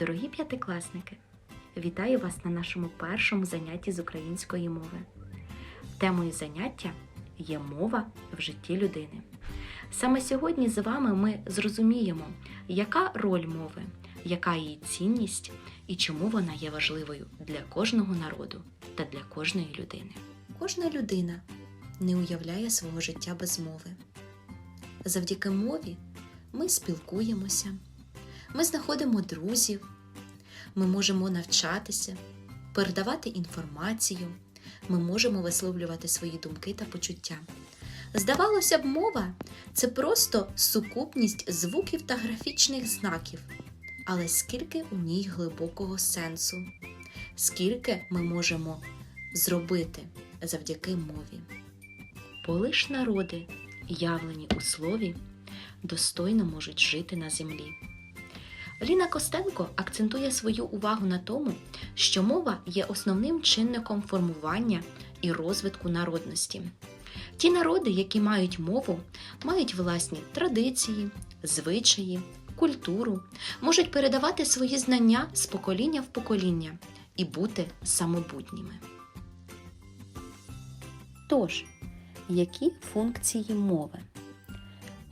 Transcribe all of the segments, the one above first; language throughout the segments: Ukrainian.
Дорогі п'ятикласники, вітаю вас на нашому першому занятті з української мови. Темою заняття є мова в житті людини. Саме сьогодні з вами ми зрозуміємо, яка роль мови, яка її цінність і чому вона є важливою для кожного народу та для кожної людини. Кожна людина не уявляє свого життя без мови. Завдяки мові ми спілкуємося, ми знаходимо друзів, ми можемо навчатися, передавати інформацію, ми можемо висловлювати свої думки та почуття. Здавалося б, мова це просто сукупність звуків та графічних знаків. Але скільки у ній глибокого сенсу, скільки ми можемо зробити завдяки мові. Бо лиш народи, явлені у слові, достойно можуть жити на землі. Ліна Костенко акцентує свою увагу на тому, що мова є основним чинником формування і розвитку народності. Ті народи, які мають мову, мають власні традиції, звичаї, культуру, можуть передавати свої знання з покоління в покоління і бути самобутніми. Тож, які функції мови?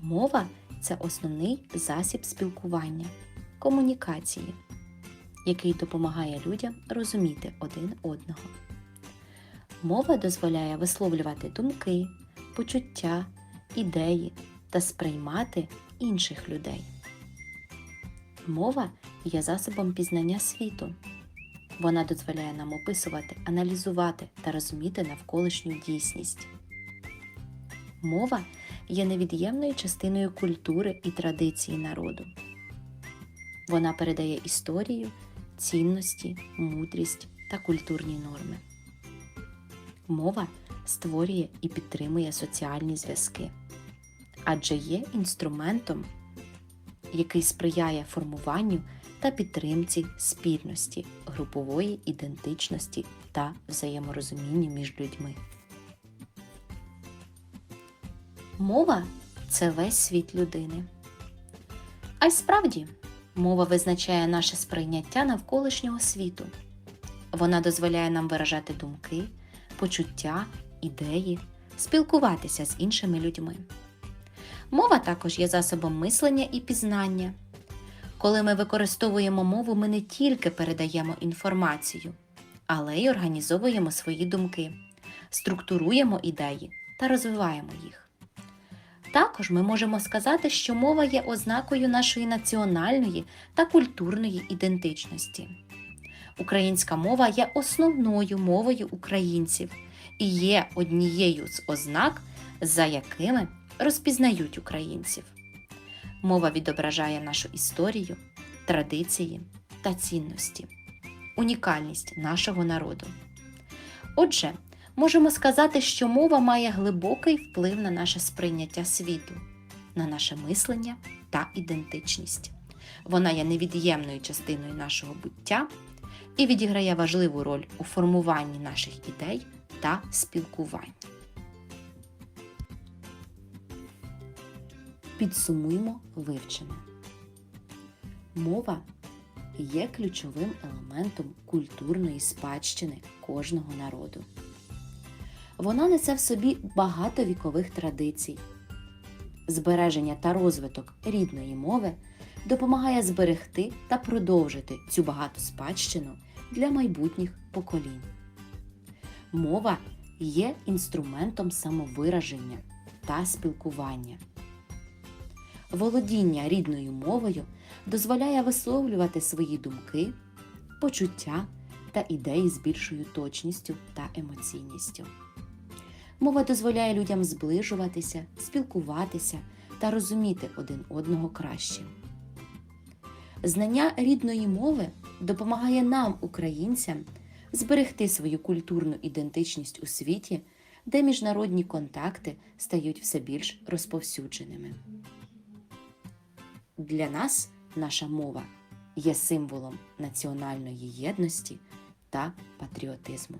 Мова це основний засіб спілкування, комунікації, який допомагає людям розуміти один одного. Мова дозволяє висловлювати думки, почуття, ідеї та сприймати інших людей. Мова є засобом пізнання світу. Вона дозволяє нам описувати, аналізувати та розуміти навколишню дійсність. Мова є невід'ємною частиною культури і традиції народу. Вона передає історію, цінності, мудрість та культурні норми. Мова створює і підтримує соціальні зв'язки, адже є інструментом, який сприяє формуванню та підтримці спільності, групової ідентичності та взаєморозумінню між людьми. Мова це весь світ людини. А й справді, мова визначає наше сприйняття навколишнього світу. Вона дозволяє нам виражати думки, почуття, ідеї, спілкуватися з іншими людьми. Мова також є засобом мислення і пізнання. Коли ми використовуємо мову, ми не тільки передаємо інформацію, але й організовуємо свої думки, структуруємо ідеї та розвиваємо їх. Також ми можемо сказати, що мова є ознакою нашої національної та культурної ідентичності. Українська мова є основною мовою українців і є однією з ознак, за якими розпізнають українців. Мова відображає нашу історію, традиції та цінності, унікальність нашого народу. Отже, можемо сказати, що мова має глибокий вплив на наше сприйняття світу, на наше мислення та ідентичність. Вона є невід'ємною частиною нашого буття і відіграє важливу роль у формуванні наших ідей та спілкуванні. Підсумуємо вивчене. Мова є ключовим елементом культурної спадщини кожного народу. Вона несе в собі багато вікових традицій. Збереження та розвиток рідної мови допомагає зберегти та продовжити цю багату спадщину для майбутніх поколінь. Мова є інструментом самовираження та спілкування. Володіння рідною мовою дозволяє висловлювати свої думки, почуття та ідеї з більшою точністю та емоційністю. Мова дозволяє людям зближуватися, спілкуватися та розуміти один одного краще. Знання рідної мови допомагає нам, українцям, зберегти свою культурну ідентичність у світі, де міжнародні контакти стають все більш розповсюдженими. Для нас наша мова є символом національної єдності та патріотизму.